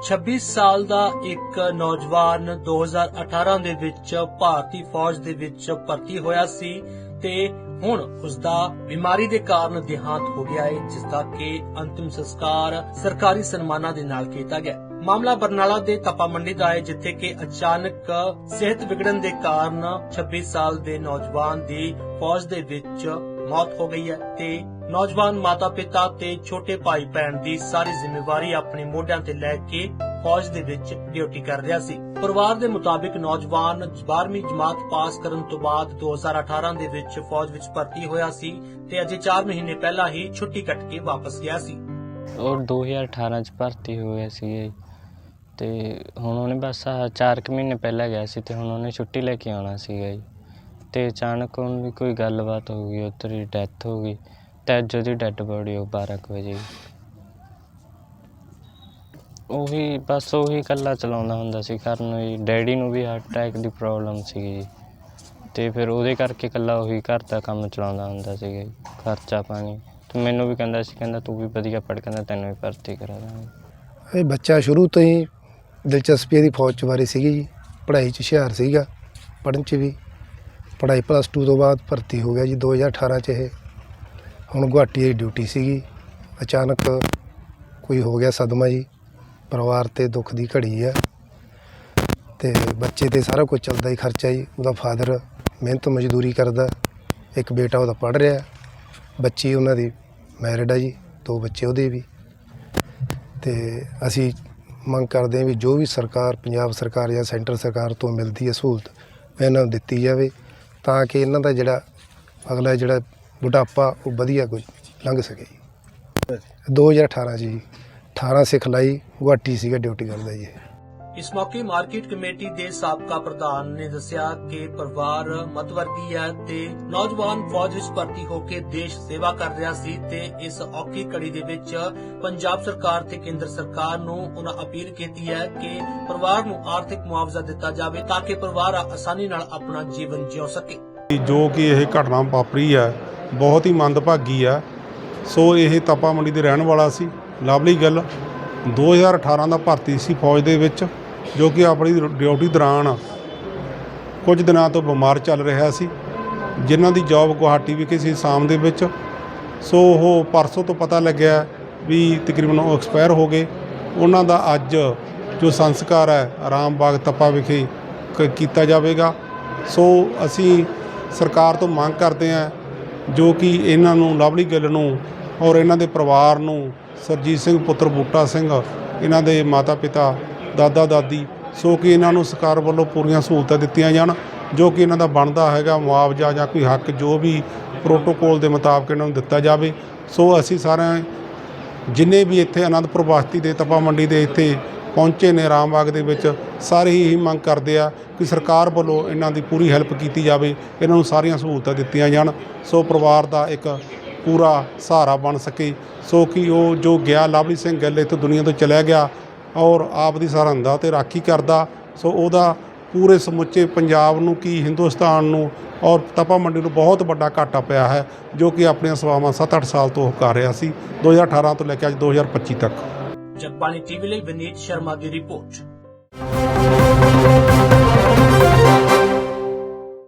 26 ਸਾਲ ਦਾ ਇੱਕ ਨੌਜਵਾਨ 2018 ਦੇ ਵਿੱਚ ਭਾਰਤੀ ਫੌਜ ਦੇ ਵਿੱਚ ਭਰਤੀ ਹੋਇਆ ਸੀ ਤੇ ਹੁਣ ਉਸ ਦਾ ਬਿਮਾਰੀ ਦੇ ਕਾਰਨ ਦੇਹਾਂਤ ਹੋ ਗਿਆ ਹੈ, ਜਿਸ ਦਾ ਕਿ ਅੰਤਿਮ ਸੰਸਕਾਰ ਸਰਕਾਰੀ ਸਨਮਾਨਾਂ ਦੇ ਨਾਲ ਕੀਤਾ ਗਿਆ ਮਾਮਲਾ ਬਰਨਾਲਾ ਦੇ ਤਪਾ ਮੰਡੀ ਦਾ ਹੈ, ਜਿੱਥੇ ਕਿ ਅਚਾਨਕ ਸਿਹਤ ਵਿਗੜਨ ਦੇ ਕਾਰਨ 26 ਸਾਲ ਦੇ ਨੌਜਵਾਨ ਦੀ ਫੌਜ ਦੇ ਵਿੱਚ ਮੌਤ ਹੋ ਗਈ ਹੈ ਤੇ ਨੌਜਵਾਨ ਮਾਤਾ-ਪਿਤਾ ਤੇ ਛੋਟੇ ਭਾਈ ਭੈਣ ਦੀ ਸਾਰੀ ਜ਼ਿੰਮੇਵਾਰੀ ਆਪਣੇ ਮੋਢਿਆਂ ਤੇ ਲੈ ਕੇ ਫੌਜ ਦੇ ਵਿੱਚ ਡਿਊਟੀ ਕਰ ਰਿਹਾ ਸੀ। ਪਰਿਵਾਰ ਦੇ ਮੁਤਾਬਿਕ ਨੌਜਵਾਨ 12ਵੀਂ ਜਮਾਤ ਪਾਸ ਕਰਨ ਤੋਂ ਬਾਅਦ 2018 ਦੇ ਵਿੱਚ ਫੌਜ ਵਿੱਚ ਭਰਤੀ ਹੋਇਆ ਸੀ ਤੇ ਅਜੇ 4 ਮਹੀਨੇ ਪਹਿਲਾਂ ਹੀ ਛੁੱਟੀ ਕੱਟ ਕੇ ਵਾਪਸ ਗਿਆ ਸੀ। ਔਰ 2018 ਚ ਭਰਤੀ ਹੋ ਸੀ ਤੇ ਹੁਣ ਉਹਨੇ ਬਸ ਆਹ ਚਾਰ ਕੁ ਮਹੀਨੇ ਪਹਿਲਾਂ ਗਿਆ ਸੀ ਤੇ ਹੁਣ ਉਹਨੇ ਛੁੱਟੀ ਲੈ ਕੇ ਆਉਣਾ ਸੀਗਾ ਜੀ। ਅਤੇ ਅਚਾਨਕ ਉਹਨੂੰ ਵੀ ਕੋਈ ਗੱਲਬਾਤ ਹੋ ਗਈ, ਉੱਧਰ ਹੀ ਡੈਥ ਹੋ ਗਈ, ਤੇ ਅੱਜ ਉਹਦੀ ਡੈੱਡ ਬੋਡੀ ਉਹ 12 ਕੁ ਵਜੇ। ਉਹੀ ਬਸ ਉਹੀ ਇਕੱਲਾ ਚਲਾਉਂਦਾ ਹੁੰਦਾ ਸੀ ਘਰ ਨੂੰ ਜੀ। ਡੈਡੀ ਨੂੰ ਵੀ ਹਾਰਟ ਅਟੈਕ ਦੀ ਪ੍ਰੋਬਲਮ ਸੀਗੀ ਜੀ। ਅਤੇ ਫਿਰ ਉਹਦੇ ਕਰਕੇ ਇਕੱਲਾ ਉਹੀ ਘਰ ਦਾ ਕੰਮ ਚਲਾਉਂਦਾ ਹੁੰਦਾ ਸੀਗਾ ਜੀ, ਖਰਚਾ ਪਾਣੀ। ਅਤੇ ਮੈਨੂੰ ਵੀ ਕਹਿੰਦਾ ਸੀ, ਕਹਿੰਦਾ ਤੂੰ ਵੀ ਵਧੀਆ ਪੜ੍ਹ, ਕਹਿੰਦਾ ਤੈਨੂੰ ਵੀ ਭਰਤੀ ਕਰਾ ਦਾਂਗੇ। ਇਹ ਬੱਚਾ ਸ਼ੁਰੂ ਤੋਂ ਹੀ ਦਿਲਚਸਪੀ ਇਹਦੀ ਫੌਜ ਚ ਬਾਰੇ ਸੀਗੀ ਜੀ, ਪੜ੍ਹਾਈ ਚ ਹੁਸ਼ਿਆਰ ਸੀਗਾ, ਪੜ੍ਹਨ ਚ ਵੀ। ਪੜ੍ਹਾਈ ਪਲੱਸ 2 ਤੋਂ ਬਾਅਦ ਭਰਤੀ ਹੋ ਗਿਆ ਜੀ 2018 ਚ ਇਹ। ਹੁਣ ਗੁਹਾਟੀ ਦੀ ਡਿਊਟੀ ਸੀਗੀ। ਅਚਾਨਕ ਕੋਈ ਹੋ ਗਿਆ ਸਦਮਾ ਜੀ, ਪਰਿਵਾਰ ਤੇ ਦੁੱਖ ਦੀ ਘੜੀ ਆ। ਤੇ ਬੱਚੇ ਤੇ ਸਾਰਾ ਕੁਝ ਚੱਲਦਾ ਹੀ ਖਰਚਾ ਜੀ, ਉਹਦਾ ਫਾਦਰ ਮਿਹਨਤ ਮਜ਼ਦੂਰੀ ਕਰਦਾ, ਇੱਕ ਬੇਟਾ ਉਹਦਾ ਪੜ੍ਹ ਰਿਹਾ। ਬੱਚੀ ਉਹਨਾਂ ਦੀ ਮੈਰਿਡ ਆ ਜੀ, ਦੋ ਬੱਚੇ ਉਹਦੇ ਵੀ। ਤੇ ਅਸੀਂ ਮੰਗ ਕਰਦੇ ਹਾਂ ਵੀ ਜੋ ਵੀ ਸਰਕਾਰ, ਪੰਜਾਬ ਸਰਕਾਰ ਜਾਂ ਸੈਂਟਰ ਸਰਕਾਰ ਤੋਂ ਮਿਲਦੀ ਹੈ ਸਹੂਲਤ, ਇਹਨਾਂ ਨੂੰ ਦਿੱਤੀ ਜਾਵੇ। ਤਾਂ ਕਿ ਇਹਨਾਂ ਦਾ ਜਿਹੜਾ ਅਗਲਾ ਜਿਹੜਾ ਬੁਢਾਪਾ ਉਹ ਵਧੀਆ ਕੋਈ ਲੰਘ ਸਕੇ ਜੀ 2018 ਚ ਜੀ 18 ਸਿਖਲਾਈ ਗੁਹਾਟੀ ਸੀਗਾ ਡਿਊਟੀ ਕਰਦਾ ਜੀ ਇਹ। ਇਸ ਮੌਕੇ ਮਾਰਕੀਟ ਕਮੇਟੀ ਦੇ ਸਾਬਕਾ ਪ੍ਰਧਾਨ ਨੇ ਦੱਸਿਆ ਕਿ ਪਰਿਵਾਰ ਮਤਵਰਗੀ ਹੈ ਤੇ ਨੌਜਵਾਨ ਫੌਜ ਵਿੱਚ ਭਰਤੀ ਹੋ ਕੇ ਦੇਸ਼ ਸੇਵਾ ਕਰ ਰਿਹਾ ਸੀ ਤੇ ਇਸ ਔਖੀ ਘੜੀ ਦੇ ਵਿੱਚ ਪੰਜਾਬ ਸਰਕਾਰ ਤੇ ਕੇਂਦਰ ਸਰਕਾਰ ਨੂੰ ਉਹਨਾਂ ਅਪੀਲ ਕੀਤੀ ਹੈ ਕਿ ਪਰਿਵਾਰ ਨੂੰ ਆਰਥਿਕ ਮੁਆਵਜ਼ਾ ਦਿੱਤਾ ਜਾਵੇ ਤਾਂ ਕਿ ਪਰਿਵਾਰ ਆਸਾਨੀ ਨਾਲ ਆਪਣਾ ਜੀਵਨ ਜਿਉ ਸਕੇ। ਜੋ ਕਿ ਇਹ ਘਟਨਾ ਵਾਪਰੀ ਹੈ, ਬਹੁਤ ਹੀ ਮੰਦਭਾਗੀ ਹੈ। ਸੋ ਇਹ ਤਪਾ ਮੰਡੀ ਦੇ ਰਹਿਣ ਵਾਲਾ ਸੀ। ਲਵਲੀ ਗੱਲ। 2018 ਦਾ ਭਰਤੀ ਸੀ ਫੌਜ ਦੇ ਵਿੱਚ, ਜੋ ਕਿ ਆਪਣੀ ਡਿਊਟੀ ਦੌਰਾਨ ਕੁਝ ਦਿਨਾਂ ਤੋਂ ਬਿਮਾਰ ਚੱਲ ਰਿਹਾ ਸੀ। ਜਿਨ੍ਹਾਂ ਦੀ ਜੌਬ ਗੁਹਾਟੀ ਵਿਖੇ ਸੀ ਸ਼ਾਮ ਦੇ ਵਿੱਚ। ਸੋ ਉਹ ਪਰਸੋਂ ਤੋਂ ਪਤਾ ਲੱਗਿਆ ਵੀ ਤਕਰੀਬਨ ਉਹ ਐਕਸਪਾਇਰ ਹੋ ਗਏ। ਉਹਨਾਂ ਦਾ ਅੱਜ ਜੋ ਸੰਸਕਾਰ ਹੈ ਆਰਾਮ ਬਾਗ ਤਪਾ ਵਿਖੇ ਕ- ਕੀਤਾ ਜਾਵੇਗਾ। ਸੋ ਅਸੀਂ ਸਰਕਾਰ ਤੋਂ ਮੰਗ ਕਰਦੇ ਹਾਂ ਜੋ ਕਿ ਇਹਨਾਂ ਨੂੰ, ਲਵਲੀ ਗਿੱਲ ਨੂੰ ਔਰ ਇਹਨਾਂ ਦੇ ਪਰਿਵਾਰ ਨੂੰ ਸਰਜੀਤ ਸਿੰਘ ਪੁੱਤਰ ਬੂਟਾ ਸਿੰਘ, ਇਹਨਾਂ ਦੇ ਮਾਤਾ ਪਿਤਾ, ਦਾਦਾ ਦਾਦੀ, ਸੋ ਕਿ ਇਹਨਾਂ ਨੂੰ ਸਰਕਾਰ ਵੱਲੋਂ ਪੂਰੀਆਂ ਸਹੂਲਤਾਂ ਦਿੱਤੀਆਂ ਜਾਣ, ਜੋ ਕਿ ਇਹਨਾਂ ਦਾ ਬਣਦਾ ਹੈਗਾ ਮੁਆਵਜ਼ਾ ਜਾਂ ਕੋਈ ਹੱਕ ਜੋ ਵੀ ਪ੍ਰੋਟੋਕੋਲ ਦੇ ਮੁਤਾਬਕ ਇਹਨਾਂ ਨੂੰ ਦਿੱਤਾ ਜਾਵੇ। ਸੋ ਅਸੀਂ ਸਾਰਿਆਂ, ਜਿੰਨੇ ਵੀ ਇੱਥੇ ਅਨੰਦਪੁਰ ਵਾਸਤੀ ਦੇ, ਤਪਾ ਮੰਡੀ ਦੇ ਇੱਥੇ ਪਹੁੰਚੇ ਨੇ ਰਾਮਬਾਗ ਦੇ ਵਿੱਚ, ਸਾਰੇ ਹੀ ਇਹੀ ਮੰਗ ਕਰਦੇ ਆ ਕਿ ਸਰਕਾਰ ਵੱਲੋਂ ਇਹਨਾਂ ਦੀ ਪੂਰੀ ਹੈਲਪ ਕੀਤੀ ਜਾਵੇ, ਇਹਨਾਂ ਨੂੰ ਸਾਰੀਆਂ ਸਹੂਲਤਾਂ ਦਿੱਤੀਆਂ ਜਾਣ। ਸੋ ਪਰਿਵਾਰ ਦਾ ਇੱਕ ਪੂਰਾ ਸਹਾਰਾ ਬਣ ਸਕੇ। ਸੋ ਕਿ ਉਹ ਜੋ ਗਿਆ, ਲਵਲੀ ਸਿੰਘ ਗਿੱਲ ਇੱਥੇ ਦੁਨੀਆ ਤੋਂ ਚਲਿਆ ਗਿਆ ਔਰ ਆਪ ਦੀ ਸਰਹੰਦਾ ਤੇ ਰਾਖੀ ਕਰਦਾ। ਸੋ ਉਹਦਾ ਪੂਰੇ ਸਮੁੱਚੇ ਪੰਜਾਬ ਨੂੰ ਕੀ ਹਿੰਦੁਸਤਾਨ ਨੂੰ ਔਰ ਤਪਾ ਮੰਡੀ ਨੂੰ ਬਹੁਤ ਵੱਡਾ ਘਾਟਾ ਪਿਆ ਹੈ, ਜੋ ਕਿ ਆਪਣੀਆਂ ਸੇਵਾਵਾਂ 7-8 ਸਾਲ ਤੋਂ ਉਹ ਕਰ ਰਿਹਾ ਸੀ। 2018 ਤੋਂ ਲੈ ਕੇ ਅੱਜ 2025 ਤੱਕ। ਜਗਬਾਣੀ ਟੀਵੀ ਲਈ ਵਿਨੀਤ ਸ਼ਰਮਾ ਦੀ ਰਿਪੋਰਟ।